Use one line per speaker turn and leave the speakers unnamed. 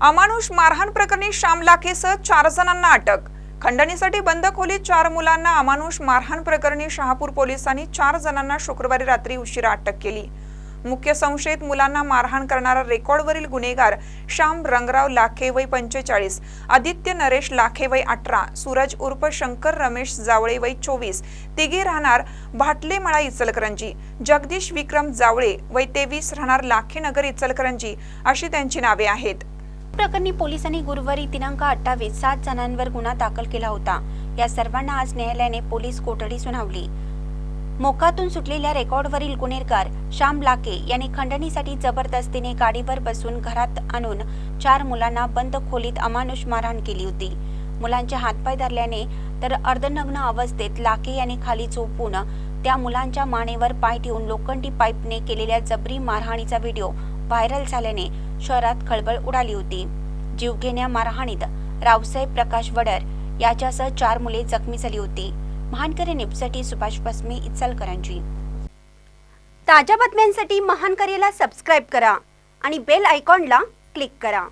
अमानुष मारहाण प्रकरणी श्याम लाखेसह चार जणांना अटक. खंडणीसाठी बंद खोलीत चार मुलांना अमानुष मारहाण प्रकरणी शहापूर पोलिसांनी चार जणांना शुक्रवारी रात्री उशिरा अटक केली. मुख्य संशयित मुलांना मारहाण करणारा रेकॉर्डवरील गुन्हेगार श्याम रंगराव लाखे वय पंचेचाळीस आदित्य नरेश लाखे वय अठरा सूरज उर्फ शंकर रमेश जावळे वय चोवीस तिघे राहणार भाटलेमळा इचलकरंजी जगदीश विक्रम जावळे वय तेवीस राहणार लाखेनगर इचलकरंजी अशी त्यांची नावे आहेत.
प्रकरणी पोलिसांनी गुरुवारी दिनांक अठ्ठावीस सात जणांवर गुन्हा दाखल केला होता. या सर्वांना आज न्यायालयाने पोलीस कोठडी सुनावली. मोकातून सुटलेल्या रेकॉर्डवरील गुन्हेगार श्याम लाके यांनी खंडणीसाठी जबरदस्तीने गाडीवर बसून घरात आणून चार मुलांना बंद खोलीत अमानुष मारहाण केली होती. मुलांचे हातपाय धरल्याने तर अर्धनग्न अवस्थेत लाके यांनी खाली झोपून त्या मुलांच्या मानेवर पाय ठेवून लोखंडी पाईपने केलेल्या जबरी मारहाणीचा व्हिडिओ व्हायरल झाल्याने शहरात खळबळ उडाली होती. जीवघेण्या मारहाणीत रावसाहेब प्रकाश वडर याच्यासह चार मुले जखमी झाली होती. महानकरी न्यूजसाठी सुभाष बसमे इचलकरांची ताज्या बातम्यांसाठी महानकरीला सबस्क्राईब करा आणि बेल आयकॉनला क्लिक करा.